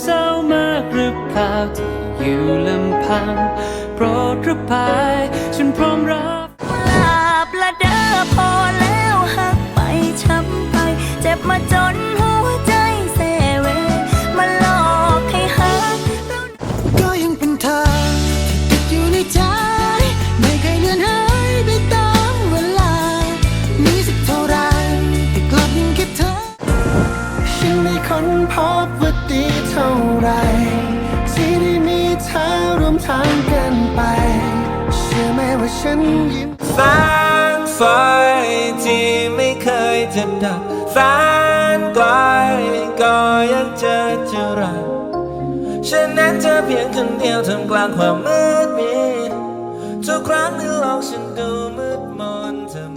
เศร้ามากหรือเปล่าที่อยู่ลำพังโปรดระบายฉันพร้อมรับลาบละเด้อพอแล้วหักไปช้ำไป เจ็บมาจน ค้นพบว่าดีเท่าไร ที่ได้มีเธอร่วมทางกันไป เชื่อไหมว่าฉันยิ้มแสงไฟที่ไม่เคยจะดับแสนไกลก็ยังเจอจะรักฉันนั้นเธอเพียงคนเดียวท่ามกลางความมืดมิดทุกครั้งที่โลกฉันดูมืดมนเธอ